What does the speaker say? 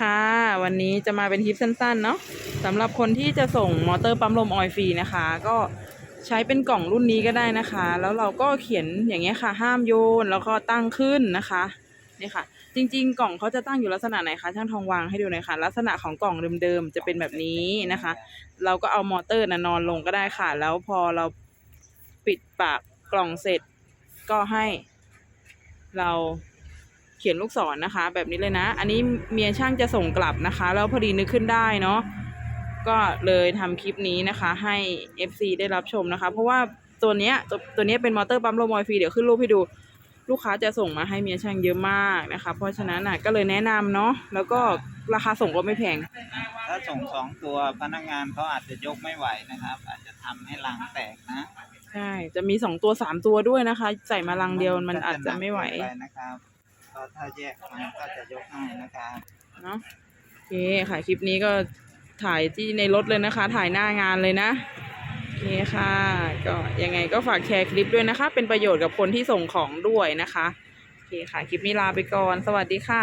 ค่ะ วันนี้จะมาเป็นคลิปสั้นๆเนาะสำหรับคนที่จะส่งมอเตอร์ปั๊มลมออยฟรีนะคะ ก็ใช้เป็นกล่องรุ่นนี้ก็ได้นะคะ แล้วเราก็เขียนอย่างเงี้ยค่ะ ห้ามโยนแล้วก็ตั้งขึ้นนะคะนี่ค่ะ จริง ๆ กล่องเขาจะตั้งอยู่ลักษณะไหนคะช่างทองวางให้ดูหน่อยค่ะ ลักษณะของกล่องเดิมๆจะเป็นแบบนี้นะคะ เราก็เอามอเตอร์นะนอนลงก็ได้ค่ะ แล้วพอเราปิดปากกล่องเสร็จก็ให้เรา เขียนลูกศรนะคะ แบบนี้เลยนะ อันนี้เมียช่างจะส่งกลับนะคะ แล้วพอดีนึกขึ้นได้เนาะก็เลยทำคลิปนี้นะคะ ให้ FC ได้รับชมนะคะ เพราะว่าตัวเนี้ยตัวตัวเนี้ยเป็นมอเตอร์ปั๊มลมออยล์ฟรีเดี๋ยวขึ้นรูปให้ดูลูกค้าจะส่งมาให้เมียช่างเยอะมากนะคะ เพราะฉะนั้นน่ะก็เลยแนะนำเนาะแล้วก็ราคาส่งก็ไม่แพง ถ้าส่งสองตัวพนักงานเขาอาจจะยกไม่ไหวนะครับ อาจจะทำให้รังแตกนะใช่จะมีสองตัวสามตัวด้วยนะคะ ใส่มาลังเดียวมันอาจจะไม่ไหวก็นักเกินปนะครับ ก็ถ้าแยกมันก็จะยกให้นะคะเนาะโอเคค่ะคลิปนี้ก็ถ่ายที่ในรถเลยนะคะ ถ่ายหน้างานเลยนะโอเคค่ะ ก็ยังไงก็ฝากแชร์คลิปด้วยนะคะ เป็นประโยชน์กับคนที่ส่งของด้วยนะคะโอเคค่ะ คลิปนี้ลาไปก่อน สวัสดีค่ะ